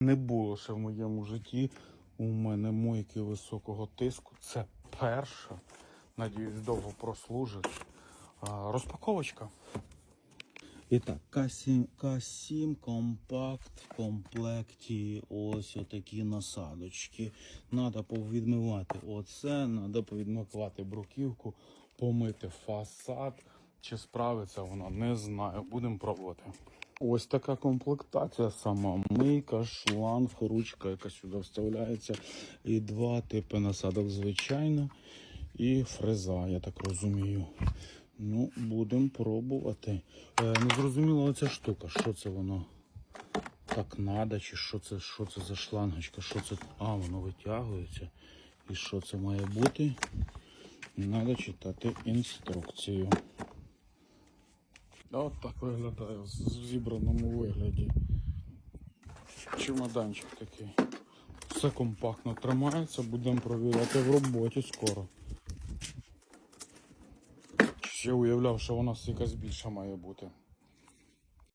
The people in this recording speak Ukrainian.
Не було ще в моєму житті. У мене мойки високого тиску. Це перша. Надіюсь, довго прослужить. Розпаковочка. І так, К7, К7 компакт в комплекті ось отакі насадочки. Надо повідмивати оце, надо повідмивати бруківку, помити фасад. Чи справиться вона, не знаю. Будемо пробувати. Ось така комплектація сама. Мийка, шланг, ручка, яка сюди вставляється. І два типи насадок, звичайно. І фреза, я так розумію. Ну, будемо пробувати. Е, не зрозуміла оця штука. Що це воно? Так надо, чи що це, що це за шлангочка? Що це? А, воно витягується. І що це має бути? Надо читати інструкцію. От так виглядає в зібраному вигляді. Чемоданчик такий. Все компактно тримається, будемо провіряти в роботі скоро. Ще уявляв, що у нас якась більша має бути.